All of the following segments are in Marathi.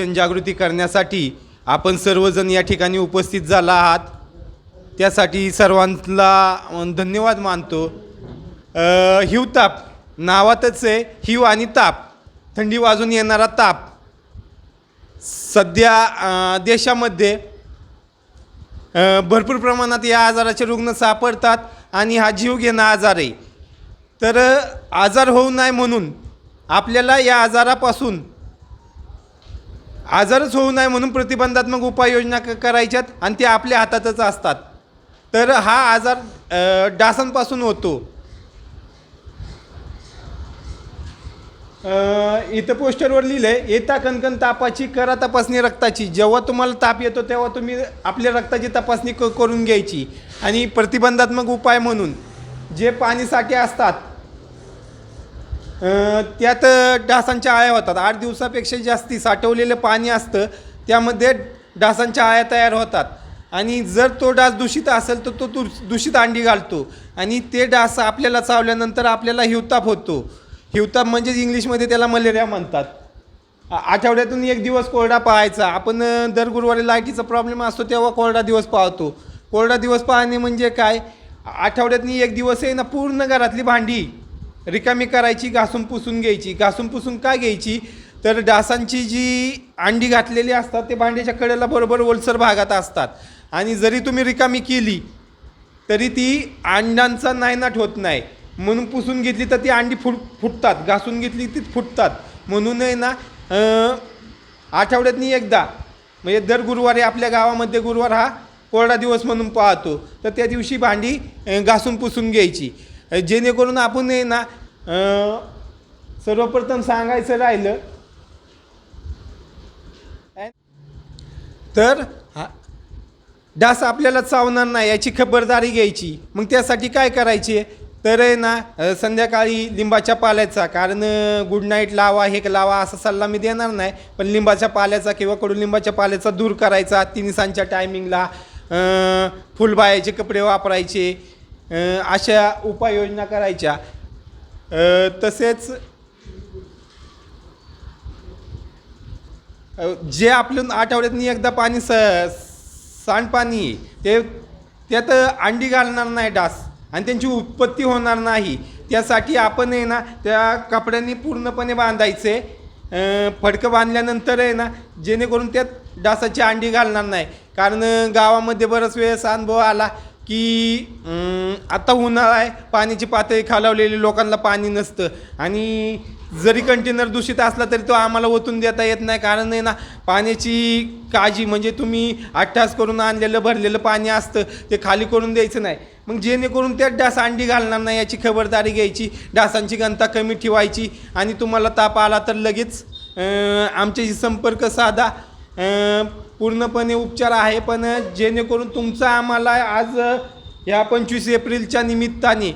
जनजागृती करण्यासाठी आपण सर्वजण या ठिकाणी उपस्थित झाला आहात. त्यासाठी सर्वांना धन्यवाद मानतो. हिवताप नावातच आहे हिव आणि ताप. थंडी वाजून येणारा ताप. सध्या देशामध्ये भरपूर प्रमाणात या आजाराचे रुग्ण सापडतात आणि हा जीव घेणं आजार आहे. तर आजार होऊ नये म्हणून आपल्याला या आजारापासून आजारच होऊ नये म्हणून प्रतिबंधात्मक उपाययोजना क करायच्यात आणि ते आपल्या हातातच असतात. तर हा आजार डासांपासून होतो. इथं पोस्टरवर लिहिलं आहे येता कणकण तापाची करा तपासणी रक्ताची. जेव्हा तुम्हाला ताप येतो तेव्हा तुम्ही आपल्या रक्ताची तपासणी क करून घ्यायची. आणि प्रतिबंधात्मक उपाय म्हणून जे पाणीसाठे असतात त्यात डासांच्या आळ्या होतात. आठ दिवसापेक्षा जास्ती साठवलेलं पाणी असतं त्यामध्ये डासांच्या आळ्या तयार होतात. आणि जर तो डास दूषित असेल तर तो दू दूषित अंडी घालतो. आणि ते डास आपल्याला चावल्यानंतर आपल्याला हिवताप होतो. हिवताप म्हणजेच इंग्लिशमध्ये त्याला मलेरिया म्हणतात. आठवड्यातून एक दिवस कोरडा पाहायचा. आपण दर गुरुवारी लाईटीचा प्रॉब्लेम असतो तेव्हा कोरडा दिवस पाहतो. कोरडा दिवस पाहणे म्हणजे काय? आठवड्यातनी एक दिवस आहे ना पूर्ण घरातली भांडी. रिकामी करायची घासून पुसून घ्यायची. घासून पुसून का घ्यायची? तर डासांची जी अंडी घातलेली असतात ते भांड्याच्या कडेला बरोबर ओलसर भागात असतात. आणि जरी तुम्ही रिकामी केली तरी ती अंड्यांचा नायनाट होत नाही. म्हणून पुसून घेतली तर ती अंडी फुट फुटतात. घासून घेतली ती फुटतात. म्हणून आहे ना आठवड्यातनी एकदा म्हणजे दर गुरुवारी आपल्या गावामध्ये गुरुवार हा कोरडा दिवस म्हणून पाहतो. तर त्या दिवशी भांडी घासून पुसून घ्यायची. जेणेकरून आपण आहे ना सर्वप्रथम सांगायचं राहिलं. तर हा डास आपल्याला चावणार नाही याची खबरदारी घ्यायची. मग त्यासाठी काय करायचे? तर आहे ना संध्याकाळी लिंबाच्या पाल्याचा कारण गुड नाईट लावा हे लावा असा सल्ला मी देणार नाही. पण लिंबाच्या पाल्याचा किंवा कडुलिंबाच्या पाल्याचा दूर करायचा तिनिसांच्या टायमिंगला फुलबायाचे कपडे वापरायचे अशा उपाययोजना करायच्या. तसेच जे आपलं आठवड्यातनी एकदा पाणी स सांडपाणी आहे, ते त्यात अंडी घालणार नाही डास आणि त्यांची उत्पत्ती होणार नाही. त्यासाठी आपण आहे ना त्या कपड्यांनी पूर्णपणे बांधायचे. फडकं बांधल्यानंतर आहे ना जेणेकरून त्यात डासाची अंडी घालणार नाही. कारण गावामध्ये बराच वेळेस अनुभव आला की आता उन्हाळा आहे पाण्याची पातळी खालावलेली लोकांना पाणी नसतं. आणि जरी कंटेनर दूषित असला तरी तो आम्हाला ओतून देता येत नाही. कारण आहे ना पाण्याची काळजी म्हणजे तुम्ही अठ्ठास करून आणलेलं भरलेलं पाणी असतं ते खाली करून द्यायचं नाही. मग जेणेकरून त्यात डास अंडी घालणार नाही याची खबरदारी घ्यायची डासांची घनता कमी ठेवायची आणि तुम्हाला ताप आला तर लगेच आमच्याशी संपर्क साधा. पूर्णपणे उपचार आहे पण जेणेकरून तुमचा आम्हाला आज या पंचवीस एप्रिलच्या निमित्ताने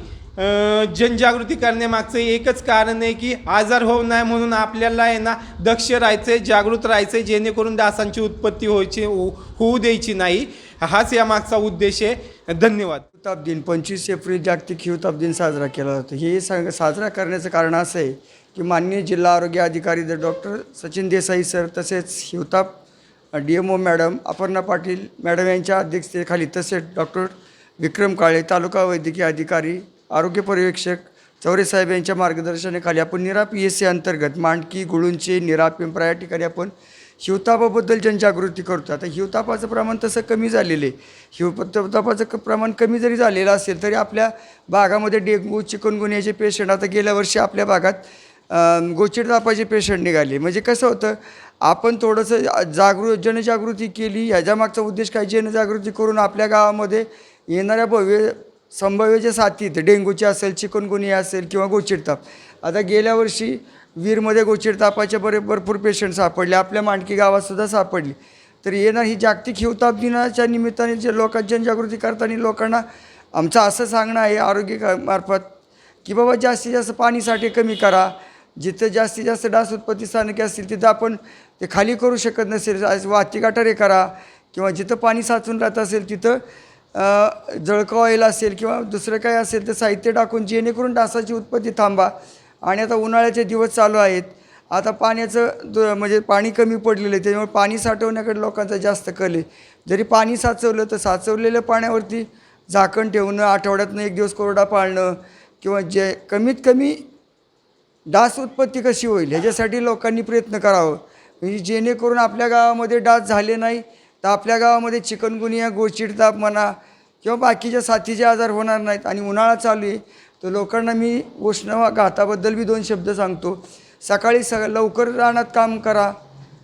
जनजागृती करण्यामागचं एकच कारण आहे की आजार होऊ नये म्हणून आपल्याला आहे ना दक्ष राहायचं आहे जागृत राहायचं आहे जेणेकरून डासांची उत्पत्ती व्हायची होऊ द्यायची नाही. हाच यामागचा उद्देश आहे. धन्यवाद. हिवताप दिन पंचवीस एप्रिल जागतिक हिवताप दिन साजरा केला जातो. हे सांग साजरा करण्याचं कारण असं आहे की माननीय जिल्हा आरोग्य अधिकारी डॉक्टर सचिन देसाई सर तसेच हिवताप D M O madam Aparna Patil madam यांच्या अध्यक्षतेखाली तसेच डॉक्टर विक्रम काळे तालुका वैद्यकीय अधिकारी आरोग्य पर्यवेक्षक चौरेसाहेब यांच्या मार्गदर्शनाखाली आपण निरा पी एस सी अंतर्गत मांडकी गुळुंचे निरा पिंपरा या ठिकाणी आपण हिवतापाबद्दल जनजागृती करतो. आता हिवतापाचं प्रमाण तसं कमी झालेलं आहे. हिवतापाचं क प्रमाण कमी जरी झालेलं असेल तरी आपल्या भागामध्ये डेंगू चिकनगुन्ह्याचे पेशंट आता गेल्या वर्षी आपल्या भागात गोचिड तापाचे पेशंट निघाले. म्हणजे कसं होतं आपण थोडंसं जागृ जनजागृती केली ह्याच्यामागचा उद्देश काय? जनजागृती करून आपल्या गावामध्ये येणाऱ्या भव्य संभाव्य जे साथीत डेंग्यूचे असेल चिकनगुनिया असेल किंवा गोचिडताप आता गेल्या वर्षी वीरमध्ये गोचिड बरे भरपूर पेशंट सापडले. आपल्या मांडकी गावातसुद्धा सापडली. तर येणार ही जागतिक हिवताप दिनाच्या निमित्ताने जे लोक जनजागृती करताना लोकांना आमचं असं सांगणं आहे आरोग्य का- मार्फत की बाबा जास्तीत जास्त पाणीसाठी कमी करा. जिथं जास्तीत जास्त डास उत्पत्ती स्थानके असतील तिथं आपण ते खाली करू शकत नसेल. आज वाहती गटारे करा किंवा जिथं पाणी साचून राहत असेल तिथं जळकं जळका ऑइल असेल किंवा दुसरं काही असेल तर साहित्य टाकून जेणेकरून डासाची उत्पत्ती थांबा. आणि आता उन्हाळ्याचे दिवस चालू आहेत. आता पाण्याचं दु म्हणजे पाणी कमी पडलेलं आहे त्याच्यामुळे पाणी साठवण्याकडे लोकांचा जास्त कल आहे. जरी पाणी साचवलं तर साचवलेल्या पाण्यावरती झाकण ठेवणं आठवड्यातनं एक दिवस कोरडा पाळणं किंवा जे कमीत कमी डास उत्पत्ती कशी होईल? ह्याच्यासाठी लोकांनी प्रयत्न करावं. म्हणजे जेणेकरून आपल्या गावामध्ये डास झाले नाही तर आपल्या गावामध्ये चिकनगुनिया गोचिड ताप म्हणा किंवा बाकीच्या साथीचे आजार होणार नाहीत आणि उन्हाळा चालू आहे तर लोकांना मी उष्ण घाताबद्दल बी दोन शब्द सांगतो. सकाळी स लवकर रानात काम करा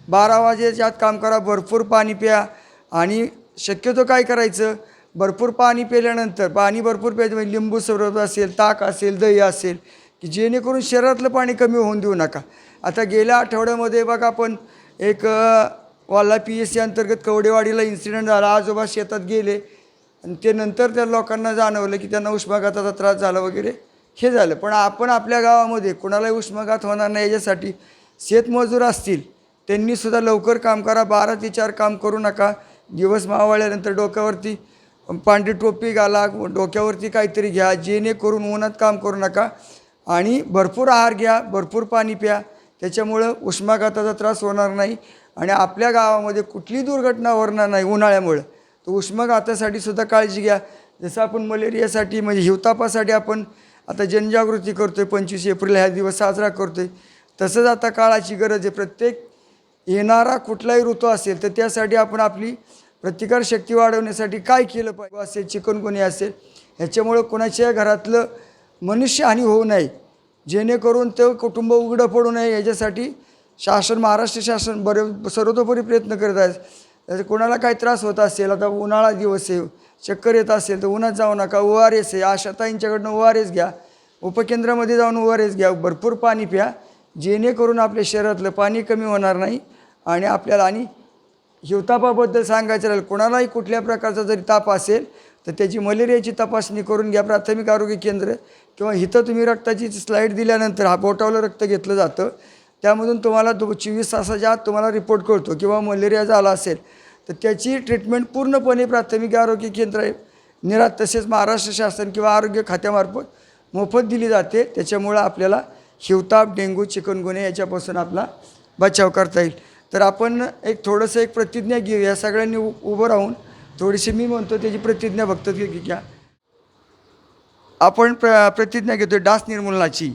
बारा वाजेच्या आत काम करा भरपूर पाणी प्या आणि शक्यतो काय करायचं? भरपूर पाणी प्यायल्यानंतर पाणी भरपूर प्यायचं म्हणजे लिंबू सरबत असेल ताक असेल दही असेल की जेणेकरून शरीरातलं पाणी कमी होऊन देऊ नका. आता गेल्या आठवड्यामध्ये बघा आपण एक वाला पी एस सी अंतर्गत कवडेवाडीला इन्सिडेंट झाला. आजोबा शेतात गेले आणि ते नंतर त्या लोकांना जाणवलं की त्यांना उष्माघाताचा त्रास झाला वगैरे. हे झालं. पण आपण आपल्या गावामध्ये कोणालाही उष्माघात होणार नाही याच्यासाठी शेतमजूर असतील त्यांनीसुद्धा लवकर काम करा. बारा ते चार काम करू नका. दिवस मावळल्यानंतर डोक्यावरती पांढरी टोपी घाला डोक्यावरती काहीतरी घ्या. जेणेकरून उन्हात काम करू नका. आणि भरपूर आहार घ्या भरपूर पाणी प्या. त्याच्यामुळं उष्माघाताचा त्रास होणार नाही आणि आपल्या गावामध्ये कुठली दुर्घटना होणार नाही उन्हाळ्यामुळं. तर उष्माघातासाठी सुद्धा काळजी घ्या. जसं आपण मलेरियासाठी म्हणजे हिवतापासाठी आपण आता जनजागृती करतो आहे पंचवीस एप्रिल ह्या दिवस साजरा करतो आहे तसंच आता काळाची गरज आहे. प्रत्येक येणारा कुठलाही ऋतू असेल तर त्यासाठी आपण आपली प्रतिकारशक्ती वाढवण्यासाठी काय केलं पाहिजे? असेल चिकनगुन्हे असेल ह्याच्यामुळं कोणाच्या घरातलं मनुष्यहानी होऊ नये. जेणेकरून ते कुटुंब उघडं पडू नये याच्यासाठी शासन महाराष्ट्र शासन बरे सर्वतोपरी प्रयत्न करत आहे त्याचे कोणाला काही त्रास होत असेल आता उन्हाळा दिवस आहे चक्कर येत असेल तर उन्हात जाऊ नका ओ आर एस आहे. आशाताईंच्याकडनं ओ आर एस घ्या उपकेंद्रामध्ये जाऊन ओ आर एस घ्या भरपूर पाणी प्या जेणेकरून आपल्या शरीरातलं पाणी कमी होणार नाही आणि आपल्याला आणि हिवतापाबद्दल सांगायचं राहिलं कोणालाही कुठल्या प्रकारचा जरी ताप असेल तर त्याची मलेरियाची तपासणी करून घ्या प्राथमिक आरोग्य केंद्र. किंवा इथं तुम्ही रक्ताची स्लाईड दिल्यानंतर हा बोटावलं रक्त घेतलं जातं. त्यामधून तुम्हाला दो चोवीस तासाच्या आत तुम्हाला रिपोर्ट कळतो किंवा मलेरिया झाला असेल तर त्याची ट्रीटमेंट पूर्णपणे प्राथमिक आरोग्य केंद्र निरात तसेच महाराष्ट्र शासन किंवा आरोग्य खात्यामार्फत मोफत दिली जाते. त्याच्यामुळं आपल्याला हिवताप डेंग्यू चिकनगुन्हे याच्यापासून आपला बचाव करता येईल. तर आपण एक थोडंसं एक प्रतिज्ञा घेऊ या सगळ्यांनी उ उभं राहून थोडीशी मी म्हणतो त्याची प्रतिज्ञा फक्त घ्या. आपण प्र प्रतिज्ञा घेतो डास निर्मूलनाची.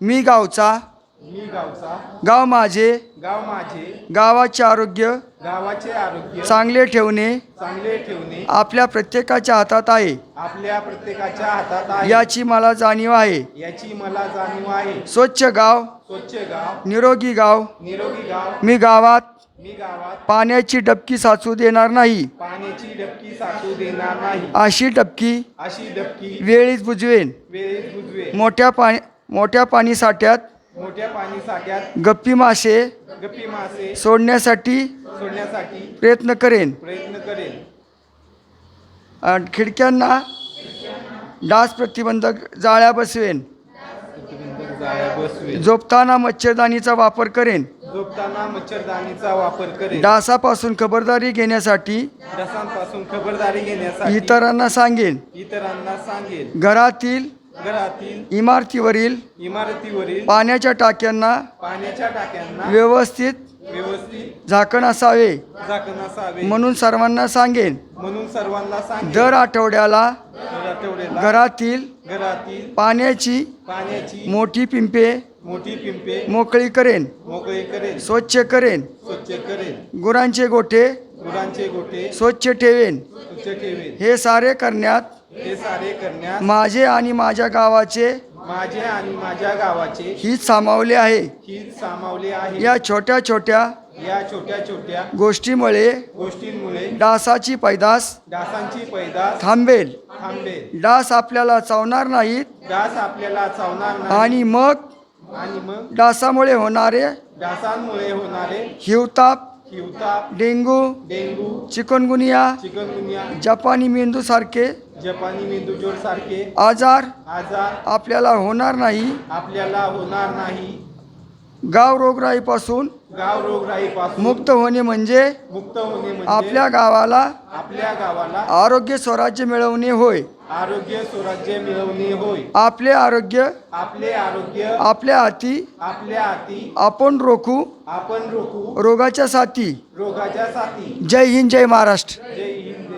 मी गावचा मी गावचा गाव माझे गाव माझे गावाचे आरोग्य गावाचे आरोग्य चांगले ठेवणे चांगले ठेवणे आपल्या प्रत्येकाच्या हातात आहे. आपल्या प्रत्येकाच्या हातात आहे. याची मला जाणीव आहे. याची मला जाणीव आहे. स्वच्छ गाव स्वच्छ गाव निरोगी गाव निरोगी गाव मी गावात मी गावात पाण्याची डबकी साचू देणार नाही. पाण्याची डबकी साचू देणार नाही. अशी डबकी अशी डबकी वेळीच बुजवेन. वेळेत बुजवे मोठ्या पाणी मोठ्या पाणी साठ्यात मोठ्या पाणी साठ्यात गप्पी मासे गप्पी मासे सोडण्यासाठी सोडण्यासाठी प्रयत्न करेन. प्रयत्न करेन. आणि खिडक्यांना डास प्रतिबंधक जाळ्या बसवेन. जाळ्या बसवेन. झोपताना मच्छरदाणीचा वापर करेन. झोपताना मच्छरदाणीचा वापर करेन डासापासून खबरदारी घेण्यासाठी डासांपासून खबरदारी घेण्यासाठी इतरांना सांगेन इतरांना सांगेन घरातील घरातील इमारतीवरील इमारतीवरील पाण्याच्या टाक्यांना पाण्याच्या टाक्यांना व्यवस्थित व्यवस्थित झाकण असावे. झाकण असावे. म्हणून सर्वांना सांगेन म्हणून सर्वांना सांगेन दर आठवड्याला दर आठवड्याला घरातील घरातील पाण्याची पाण्याची मोठी पिंपे मोठी पिंपे मोकळी करेन. मोकळी करेन. स्वच्छ करेन. स्वच्छ करेन. गुरांचे गोठे. गुरांचे गोटे स्वच्छ ठेवेन. स्वच्छ ठेवेन. हे सारे करण्यात हे सारे करण्यात माझे आणि माझ्या गावाचे माझे आणि माझ्या गावाचे हित सामावले आहे. ही सामावले आहे. या छोट्या छोट्या या छोट्या छोट्या गोष्टीमुळे गोष्टींमुळे डासाची पैदास डासांची पैदास थांबेल. थांबेल. डास आपल्याला चावणार नाहीत डास आपल्याला चावणार नाही. आणि मग आणि मग? डासामुळे होणारे डासांमुळे होणारे हिवताप हिवताप डेंगू डेंगू चिकनगुनिया चिकनगुनिया जपानी मेंदू सारखे जपानी मेंदूज्वर सारखे आजार आजार आपल्याला होणार नाही. आपल्याला होणार नाही. गाव रोगराईपासून गाव रोगराईपासून मुक्त होणे म्हणजे मुक्त होणे म्हणजे आपल्या गावाला आपल्या गावाला आरोग्य स्वराज्य मिळवणे होय. आरोग्य स्वराज्य मिळवणे होय. आपले आरोग्य आपले आरोग्य आपल्या हाती आपल्या हाती आपण रोखू आपण रोखू रोगाच्या साथी. रोगाच्या साथी. जय हिंद जय महाराष्ट्र. जय हिंद.